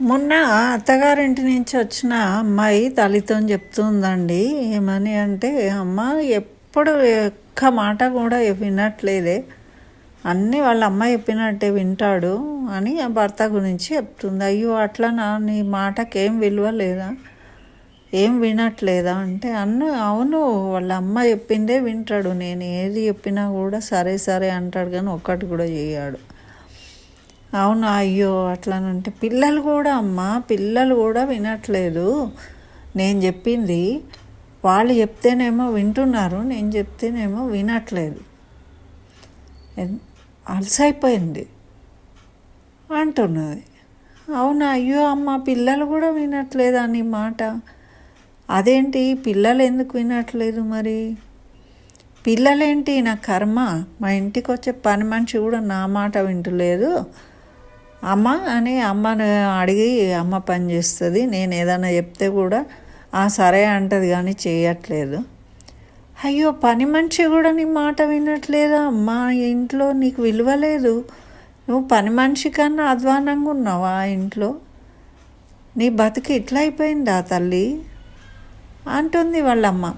మొన్న అత్తగారింటి నుంచి వచ్చిన అమ్మాయి తల్లితో చెప్తుందండి ఏమని అంటే అమ్మ ఎప్పుడు ఒక్క మాట కూడా వినట్లేదే. అన్నీ వాళ్ళ అమ్మ చెప్పినట్టే వింటాడు అని ఆ భర్త గురించి చెప్తుంది. అయ్యో అట్లా నా నీ మాటకేం విలువ లేదా? ఏం వినట్లేదా? అంటే అన్న అవును వాళ్ళ అమ్మ చెప్పిందే వింటాడు. నేను ఏది చెప్పినా కూడా సరే సరే అంటాడు. కానీ ఒక్కటి కూడా చేయడు. అవునా? అయ్యో అట్లానంటే పిల్లలు కూడా అమ్మ పిల్లలు కూడా వినట్లేదు. నేను చెప్పింది వాళ్ళు చెప్తేనేమో వింటున్నారు నేను చెప్తేనేమో వినట్లేదు. అలసైపోయింది అంటున్నది. అవునా? అయ్యో అమ్మ పిల్లలు కూడా వినట్లేదా నీ మాట? అదేంటి? పిల్లలు ఎందుకు వినట్లేదు మరి? పిల్లలేంటి నా కర్మ? మా ఇంటికి వచ్చే పని మనిషి కూడా నా మాట వింటలేదు. అమ్మ అని అమ్మను అడిగి అమ్మ పని చేస్తుంది. నేను ఏదైనా చెప్తే కూడా "ఆ, సరే అంటది కానీ చేయట్లేదు. అయ్యో పని మనిషి కూడా నీ మాట వినట్లేదా? మా ఇంట్లో నీకు విలువ లేదు. నువ్వు పని మనిషి కన్నా అధ్వానంగా ఉన్నావా ఆ ఇంట్లో? నీ బతుకు ఇట్లా అయిపోయిందా తల్లి? అంటుంది వాళ్ళమ్మ.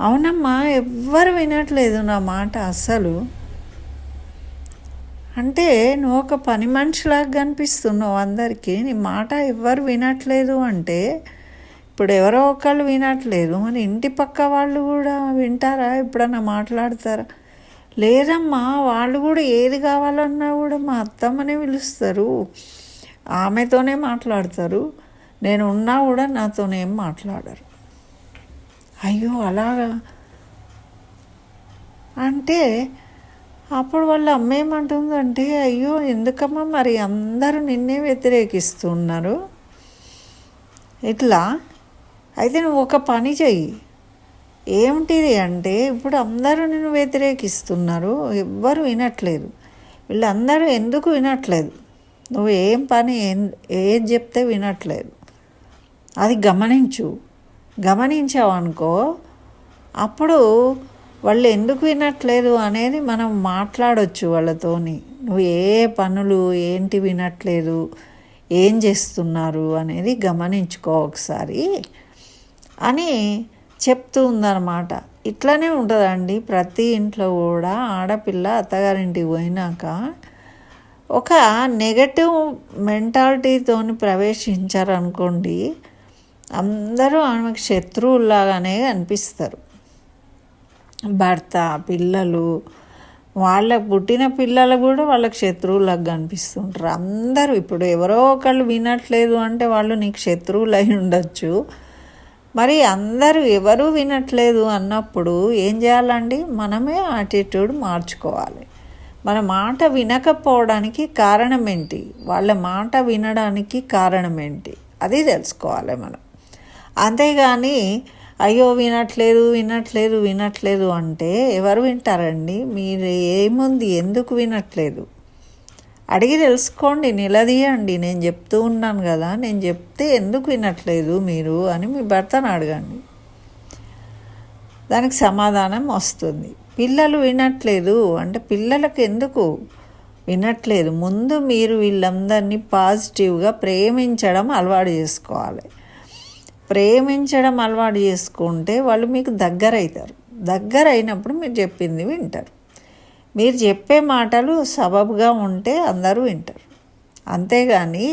అవునమ్మా ఎవ్వరు వినట్లేదు నా మాట అస్సలు. అంటే నువ్వు ఒక పని మనిషిలాగా కనిపిస్తున్నావు అందరికీ. నీ మాట ఎవ్వరు వినట్లేదు అంటే ఇప్పుడు ఎవరో ఒకళ్ళు వినట్లేదు. మరి ఇంటి పక్క వాళ్ళు కూడా వింటారా? ఎప్పుడన్నా మాట్లాడతారా? లేదమ్మా వాళ్ళు కూడా ఏది కావాలన్నా కూడా మా అత్తమ్మనే పిలుస్తారు. ఆమెతోనే మాట్లాడతారు. నేను ఉన్నా కూడా నాతోనేం మాట్లాడరు. అయ్యో అలాగా? అంటే అప్పుడు వాళ్ళ అమ్మ ఏమంటుందంటే అయ్యో ఎందుకమ్మా మరి అందరూ నిన్నే వ్యతిరేకిస్తున్నారు? ఇట్లా అయితే నువ్వు ఒక పని చెయ్యి. ఏమిటిది అంటే ఇప్పుడు అందరూ నిన్ను వ్యతిరేకిస్తున్నారు ఎవ్వరు వినట్లేదు. వీళ్ళందరూ ఎందుకు వినట్లేదు? నువ్వు ఏం పని ఏం ఏం చెప్తే వినట్లేదు. అది గమనించు. గమనించావు అనుకో అప్పుడు వాళ్ళు ఎందుకు వినట్లేదు అనేది మనం మాట్లాడొచ్చు వాళ్ళతోని. నువ్వు ఏ పనులు ఏంటి వినట్లేదు ఏం చేస్తున్నారు అనేది గమనించుకో ఒకసారి అని చెప్తూ ఉందన్నమాట. ఇట్లానే ఉంటుందండి. ప్రతి ఇంట్లో కూడా ఆడపిల్ల అత్తగారింటికి పోయినాక ఒక నెగటివ్ మెంటాలిటీతో ప్రవేశించారనుకోండి అందరూ ఆమెకు శత్రువులాగానే అనిపిస్తారు. భర్త పిల్లలు వాళ్ళకు పుట్టిన పిల్లలు కూడా వాళ్ళకి శత్రువులకు కనిపిస్తుంటారు. అందరూ ఇప్పుడు ఎవరో ఒకళ్ళు వినట్లేదు అంటే వాళ్ళు నీకు శత్రువులు అయి ఉండొచ్చు. మరి అందరూ ఎవరు వినట్లేదు అన్నప్పుడు ఏం చేయాలండి? మనమే యాటిట్యూడ్ మార్చుకోవాలి. మన మాట వినకపోవడానికి కారణం ఏంటి? వాళ్ళ మాట వినడానికి కారణం ఏంటి? అది తెలుసుకోవాలి మనం. అంతేగాని అయ్యో వినట్లేదు వినట్లేదు వినట్లేదు అంటే ఎవరు వింటారండి? మీరు ఏముంది? ఎందుకు వినట్లేదు? అడిగి తెలుసుకోండి నిలదీయండి. నేను చెప్తూ ఉన్నాను కదా నేను చెప్తే ఎందుకు వినట్లేదు మీరు అని మీ భర్తను అడగండి. దానికి సమాధానం వస్తుంది. పిల్లలు వినట్లేదు అంటే పిల్లలకు ఎందుకు వినట్లేదు? ముందు మీరు వీళ్ళందరినీ పాజిటివ్గా ప్రేమించడం అలవాటు చేసుకోవాలి. ప్రేమించడం అలవాటు చేసుకుంటే వాళ్ళు మీకు దగ్గర అవుతారు దగ్గర అయినప్పుడు మీరు చెప్పింది వింటారు. మీరు చెప్పే మాటలు సబబుగా ఉంటే అందరూ వింటారు. అంతేగాని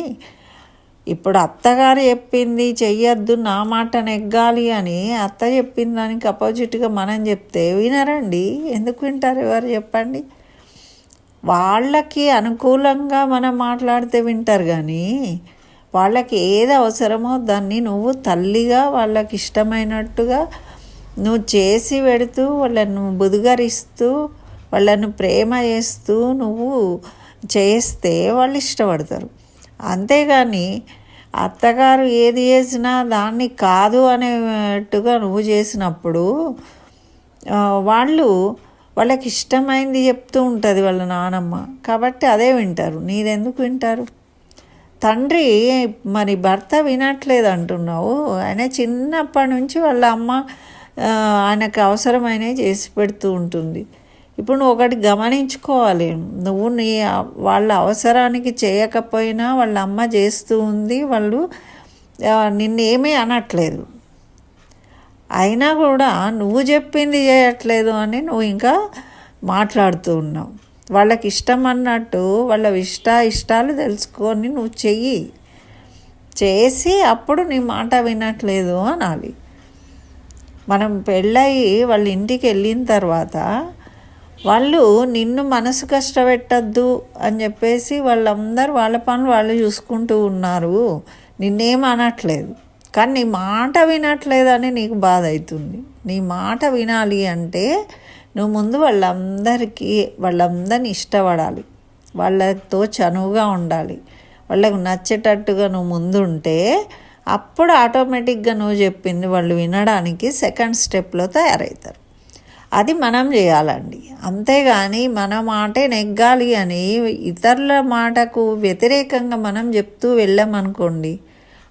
ఇప్పుడు అత్తగారు చెప్పింది చెయ్యొద్దు నా మాట నెగ్గాలి అని అత్త చెప్పిన దానికి అపోజిట్గా మనం చెప్తే వినరండి. ఎందుకు వింటారు ఎవరు చెప్పండి? వాళ్ళకి అనుకూలంగా మనం మాట్లాడితే వింటారు కానీ వాళ్ళకి ఏది అవసరమో దాన్ని నువ్వు తల్లిగా వాళ్ళకి ఇష్టమైనట్టుగా నువ్వు చేసి పెడుతూ వాళ్ళను బుదుగరిస్తూ వాళ్ళను ప్రేమ చేస్తూ నువ్వు చేస్తే వాళ్ళు ఇష్టపడతారు. అంతేగాని అత్తగారు ఏది చేసినా దాన్ని కాదు అనేట్టుగా నువ్వు చేసినప్పుడు వాళ్ళు వాళ్ళకి ఇష్టమైంది చెప్తూ ఉంటుంది వాళ్ళ నానమ్మ. కాబట్టి అదే వింటారు. నీదెందుకు వింటారు? తండ్రి మరి భర్త వినట్లేదు అంటున్నావు. ఆయన చిన్నప్పటి నుంచి వాళ్ళ అమ్మ ఆయనకు అవసరమైనవి చేసి పెడుతూ ఉంటుంది. ఇప్పుడు నువ్వు ఒకటి గమనించుకోవాలి. నువ్వు నీ వాళ్ళ అవసరానికి చేయకపోయినా వాళ్ళ అమ్మ చేస్తూ ఉంది. వాళ్ళు నిన్నేమీ అనట్లేదు. అయినా కూడా నువ్వు చెప్పింది చేయట్లేదు అని నువ్వు ఇంకా మాట్లాడుతూ ఉన్నావు. వాళ్ళకి ఇష్టం అన్నట్టు వాళ్ళ ఇష్ట ఇష్టాలు తెలుసుకొని నువ్వు చెయ్యి. చేసి అప్పుడు నీ మాట వినట్లేదు అనాలి. మనం పెళ్ళయి వాళ్ళ ఇంటికి వెళ్ళిన తర్వాత వాళ్ళు నిన్ను మనసు కష్టపెట్టద్దు అని చెప్పేసి వాళ్ళందరూ వాళ్ళ పనులు వాళ్ళు చూసుకుంటూ ఉన్నారు. నిన్నేం అనట్లేదు. కానీ నీ మాట వినట్లేదని నీకు బాధ అవుతుంది. నీ మాట వినాలి అంటే నువ్వు ముందు వాళ్ళందరికీ వాళ్ళందరినీ ఇష్టపడాలి. వాళ్ళతో చనువుగా ఉండాలి. వాళ్ళకు నచ్చేటట్టుగా నువ్వు ముందు ఉంటే అప్పుడు ఆటోమేటిక్గా నువ్వు చెప్పింది వాళ్ళు వినడానికి సెకండ్ స్టెప్లో తయారవుతారు. అది మనం చేయాలండి. అంతేగాని మన మాటే నెగ్గాలి అని ఇతరుల మాటకు వ్యతిరేకంగా మనం చెప్తూ వెళ్ళామనుకోండి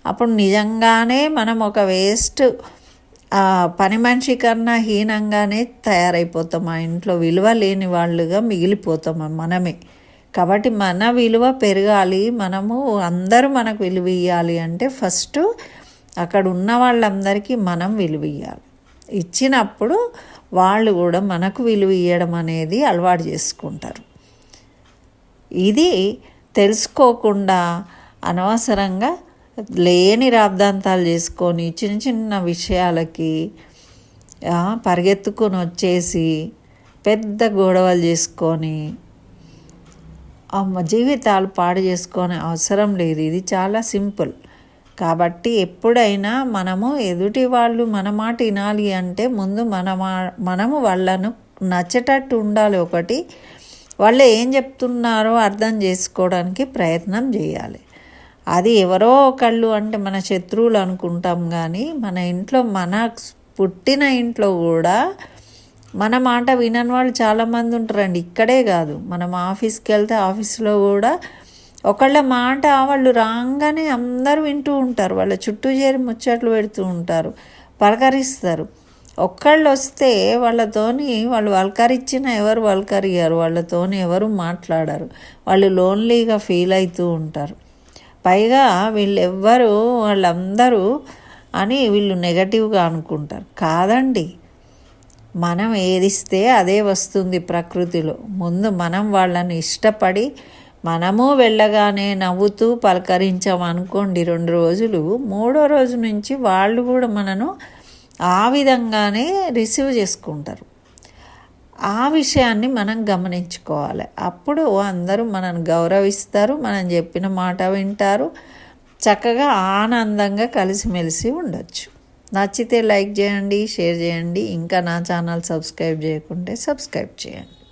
అప్పుడు నిజంగానే మనం ఒక వేస్ట్ పని మనిషి కన్నా హీనంగానే తయారైపోతాం. ఆ ఇంట్లో విలువ లేని వాళ్ళుగా మిగిలిపోతాం మనమే. కాబట్టి మన విలువ పెరగాలి. మనము అందరూ మనకు విలువ ఇవ్వాలి అంటే ఫస్ట్ అక్కడ ఉన్న వాళ్ళందరికీ మనం విలువ ఇవ్వాలి ఇచ్చినప్పుడు వాళ్ళు కూడా మనకు విలువ ఇవ్వడం అనేది అలవాటు చేసుకుంటారు. ఇది తెలుసుకోకుండా అనవసరంగా లేని రాబ్దాంతాలు చేసుకొని చిన్న చిన్న విషయాలకి పరిగెత్తుకొని వచ్చేసి పెద్ద గొడవలు చేసుకొని జీవితాలు పాడు చేసుకునే అవసరం లేదు. ఇది చాలా సింపుల్. కాబట్టి ఎప్పుడైనా మనము ఎదుటి వాళ్ళు మన మాట వినాలి అంటే ముందు మన మా మనము వాళ్ళను నచ్చేటట్టు ఉండాలి ఒకటి. వాళ్ళు ఏం చెప్తున్నారో అర్థం చేసుకోవడానికి ప్రయత్నం చేయాలి. అది ఎవరో ఒకళ్ళు అంటే మన శత్రువులు అనుకుంటాం కానీ మన ఇంట్లో మన పుట్టిన ఇంట్లో కూడా మన మాట వినని వాళ్ళు చాలామంది ఉంటారండి. ఇక్కడే కాదు. మనం ఆఫీస్కి వెళ్తే ఆఫీస్లో కూడా ఒకళ్ళ మాట వాళ్ళు రాగానే అందరూ వింటూ ఉంటారు. వాళ్ళ చుట్టూ చేరి ముచ్చట్లు పెడుతూ ఉంటారు. పలకరిస్తారు. ఒక్కళ్ళు వస్తే వాళ్ళతోని వాళ్ళు వలకరిచ్చినా ఎవరు వల్కరియ్యారు. వాళ్ళతోని ఎవరు మాట్లాడరు. వాళ్ళు లోన్లీగా ఫీల్ అవుతూ ఉంటారు. పైగా వీళ్ళెవ్వరు వాళ్ళందరూ అని వీళ్ళు నెగటివ్గా అనుకుంటారు. కాదండి. మనం ఏదిస్తే అదే వస్తుంది ప్రకృతిలో. ముందు మనం వాళ్ళని ఇష్టపడి మనము వెళ్ళగానే నవ్వుతూ పలకరించామనుకోండి రెండు రోజులు మూడో రోజు నుంచి వాళ్ళు కూడా మనను ఆ విధంగానే రిసీవ్ చేసుకుంటారు. ఆ విషయాన్ని మనం గమనించుకోవాలి. అప్పుడు అందరూ మనల్ని గౌరవిస్తారు మనం చెప్పిన మాట వింటారు. చక్కగా ఆనందంగా కలిసిమెలిసి ఉండొచ్చు. నచ్చితే లైక్ చేయండి షేర్ చేయండి. ఇంకా నా ఛానల్ సబ్స్క్రైబ్ చేయకుంటే సబ్స్క్రైబ్ చేయండి.